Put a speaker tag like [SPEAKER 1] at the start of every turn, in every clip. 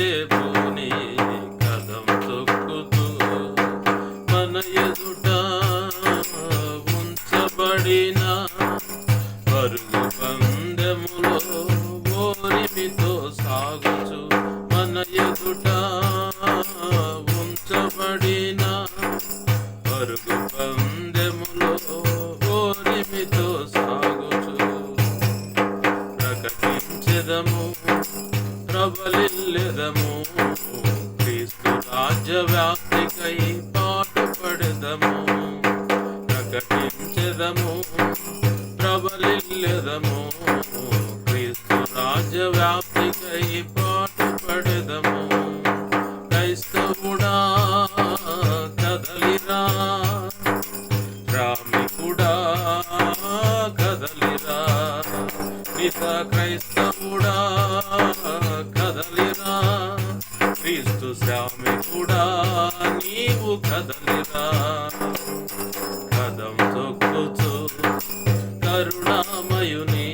[SPEAKER 1] కరపత్రము చేబూని కదం తొక్కుతూ మన ఎదుట ఉంచబడిన పరుగు పందెములో ఓరిమితో సాగుచు మన ఎదుట వ్యాప్తికై పాటుపడెదము ప్రకటించదము ప్రబలిల్లదము. క్రీస్తు రాజ్య వ్యాప్తికై పాటుపడెదము. కదం తొక్కుతూ కరుణామయుని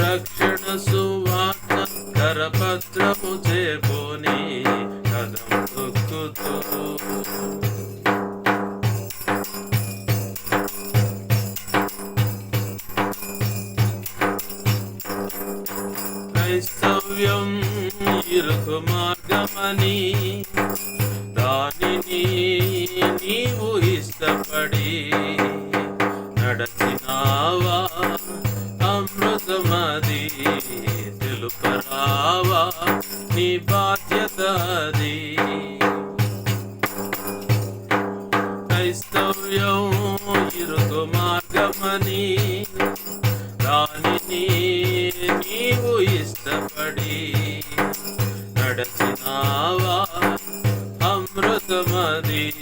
[SPEAKER 1] రక్షణ సువార్త కరపత్రము చేపోని కదం తొక్కుతూ క్రైస్తవ్యం ఇరుకు మార్గమని దానిని నీవు ఇష్టపడి నడచినావా? అమృతమది తెలుపరావా? నీ బాధ్యత అది. క్రైస్తవ్యం ఇరుకు మార్గమని దానిని నీవు ఇష్టపడి నడచినావా? అమృతమది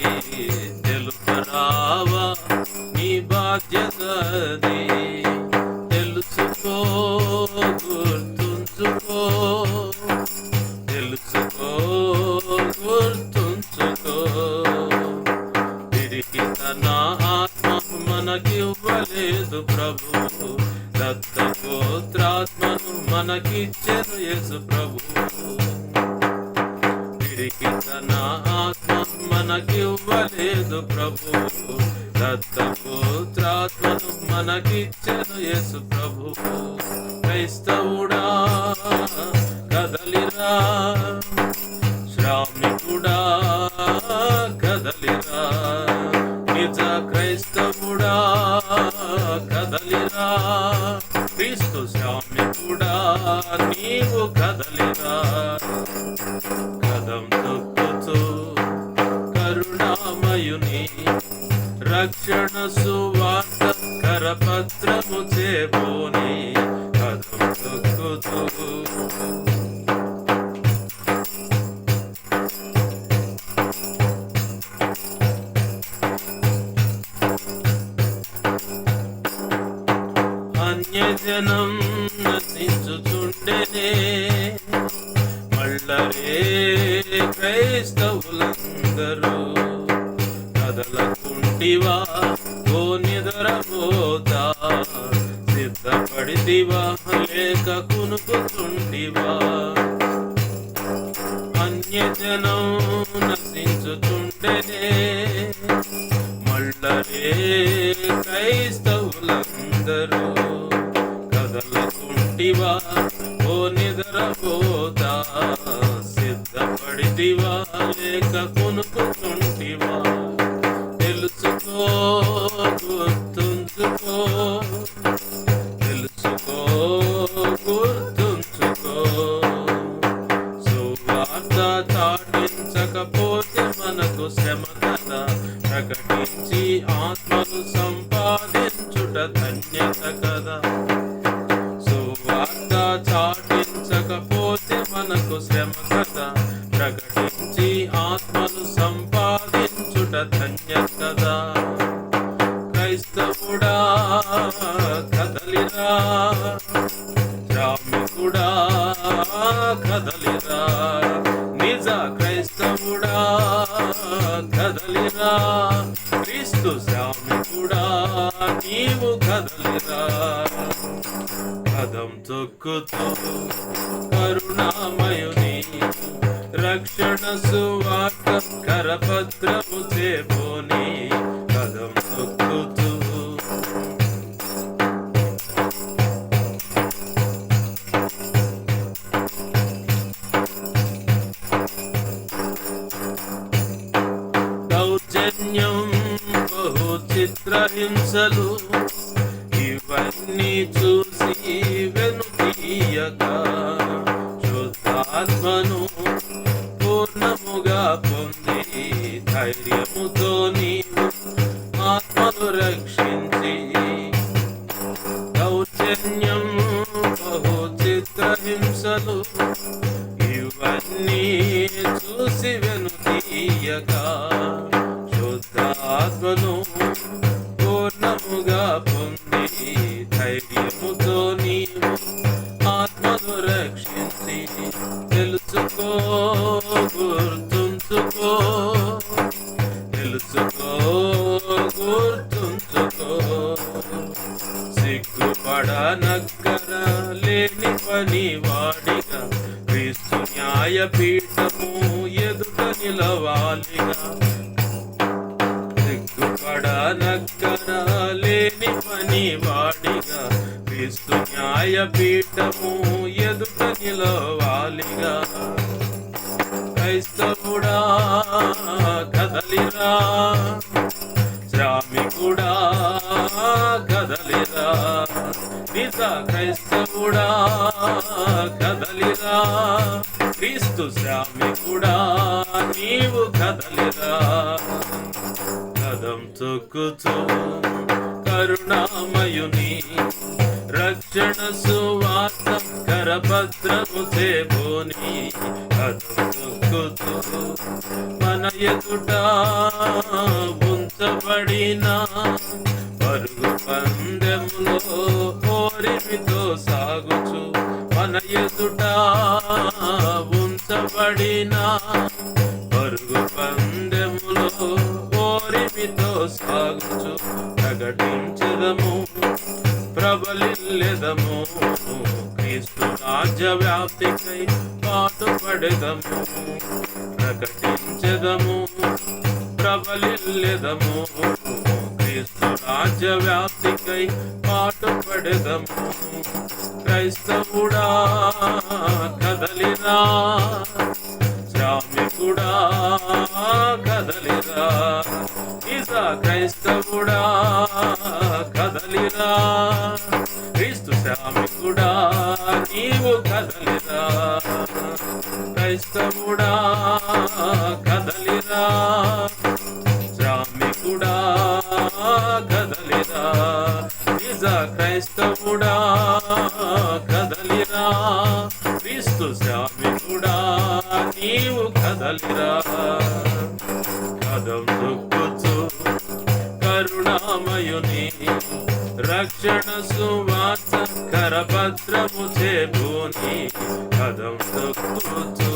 [SPEAKER 1] తెలుపరావా నీ బాధ్యతది తెలుసుకో గుర్తుంచుకో. తెలుసుకో గుర్తుంచుకో. తిరిగి తన ఆత్మ మనకివ్వలేదు ప్రభు. దత్తపోత్రాత్మను మనకిచ్చెను యేసు ప్రభు. తిరిగి తన ఆత్మ మనకివ్వలేదు ప్రభు. దత్తపుత్రాత్మను మనకిచ్చను యేసు ప్రభు. క్రైస్తవుడా కదలిరా. శ్రామికుడా కదలిరా. నిజ క్రైస్తవుడా కదలిరా. క్రీస్తు శ్రామికుడా నీవు కదలిరా. కదం తొక్కుతూ కరుణామయుని రక్షణ సువార్త కరపత్రము చేపోని కదం తొక్కుతూ అన్యజనం కదలకుంటివా ఓ నిద్రపోతా సిద్ధపడితివా? లేక కునుకుతుంటివా? అన్యజనం నశించుచుండెనే మళ్ళరే క్రైస్తవులందరూ కదలకుంటివా? ఓ నిద్రపోతా సిద్ధపడితివా? లేక కొనుక్కుంటివా మనకు శ్రమ కదా ప్రకటించి ఆత్మను సంపాదించుట ధన్యత కదా. క్రైస్తవుడా కదలిరా. శ్రామికుడా కదలిరా. నిజ క్రైస్తవుడా కదలిరా. క్రీస్తు శ్రామికుడా నీవు కదలిరా. కదం తొక్కుతూ రక్షణ సువార్త కరపత్రము చేపోని కదం తొక్కుతూ దౌర్జన్యం బహు చిత్రహింసలు ఇవన్నీ చూసి వెనుకీయక శుద్ధాత్మను ధైర్యముతో నీవు ఆత్మను రక్షించి దౌర్జన్యం బహు చిత్రహింసలు ఇవన్నీ చూసి వెను తీయగా. శుద్ధాత్మను సిగ్గుపడనక్కర లేని పని వాడిగా క్రీస్తు న్యాయపీఠము ఎదుట నిలవాలిగా సిగ్గుపడ సిగ్గుపడనక్కర లేని పని వాడిగా క్రీస్తు న్యాయపీఠము ఎదుట నిలవాలిగా క్రైస్తవుడా కదలిరా. శ్రామికుడా కదలిరా. నిజ క్రైస్తవుడా కదలిరా. క్రీస్తు శ్రామికుడా నీవు కదలిరా. కదం తొక్కుతూ కరుణామయుని రక్షణ సువార్త కరభద్రము చేబోని. కదం తొక్కుతూ మన ఎదుట ఉంచబడిన పందెములో ఓరిమితో సాగుచు మన ఎదుట ఉంచబడిన పరుగు పందెములో ఓరిమితో సాగుచు ప్రకటించదము ప్రబలిల్లెదము క్రీస్తు రాజ్య వ్యాప్తికై పాటుపడెదము ప్రకటించదము ప్రబలిల్లెదము. క్రీస్తు రాజ్య వ్యాప్తికై పాటుపడెదము. క్రైస్తవుడా కదలిరా. శ్రామికుడా కదలిరా. ఇస క్రైస్తవుడా కదలిరా. క్రీస్తు శ్రామికుడా నీవు కదలిరా. క్రైస్తవుడా కదలిరా. రక్షణ సువార్త కరపత్రము చేబూని కదం దొక్కుతూ